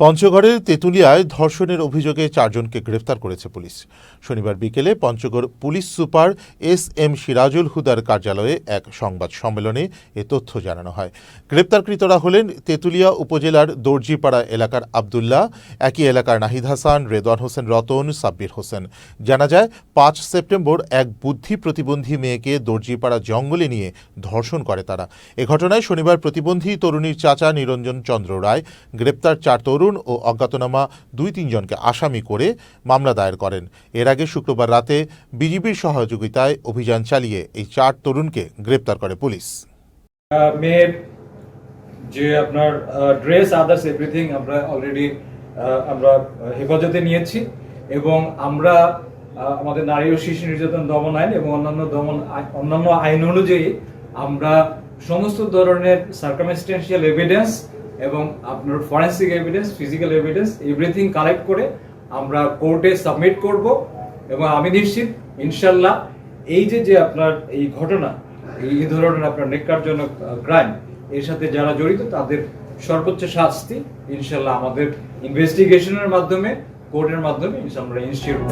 পঞ্চগড়ের তেঁতুলিয়ায় ধর্ষণের অভিযোগে চারজনকে গ্রেফতার করেছে পুলিশ। শনিবার বিকেলে Panchagarh police super S M Sirajul হুদার কার্যালয়ে এক সংবাদ সম্মেলনে এ তথ্য জানানো হয়। গ্রেপ্তারকৃতরা হলেন তেঁতুলিয়া উপজেলার দর্জিপাড়া এলাকার আবদুল্লাহ, একই এলাকার নাহিদ হাসান, রেদওয়ান হোসেন রতন, সাব্বির হোসেন। জানা যায়, পাঁচ সেপ্টেম্বর এক বুদ্ধি প্রতিবন্ধী মেয়েকে দর্জিপাড়া জঙ্গলে নিয়ে ধর্ষণ করে তারা। এ ঘটনায় শনিবার প্রতিবন্ধী তরুণীর চাচা নিরঞ্জন চন্দ্র রায়, গ্রেপ্তার চার তরুণ ও অজ্ঞাতনামা দুই তিনজনকে আসামি করে মামলা দায়ের করেন। এর আগে শুক্রবার রাতে বিজিবির সহযোগিতায় অভিযান চালিয়ে এই চার তরুণকে গ্রেপ্তার করে পুলিশ। মেয়ের যে আপনার ড্রেস, আদার্স, এভরিথিং আমরা অলরেডি আমরা হেফাজতে নিয়েছি এবং আমরা আমাদের নারী ও শিশু নির্যাতন দমন আইন এবং অন্যান্য দমন অন্যান্য আইন অনুযায়ী আমরা সমস্ত ধরনের সার্কামস্টেন্সিয়াল এভিডেন্স এবং আপনার forensic evidence physical evidence everything collect করে আমরা কোর্টে সাবমিট করব এবং আমি নিশ্চিত, ইনশাল্লাহ, এই যে যে আপনার এই ঘটনা, এই ধরনের আপনার নেককারজনক ক্রাইম এর সাথে যারা জড়িত, তাদের সর্বোচ্চ শাস্তি, ইনশাল্লাহ, আমাদের ইনভেস্টিগেশনের মাধ্যমে কোর্টের মাধ্যমে আমরা ইনস্টিটিউট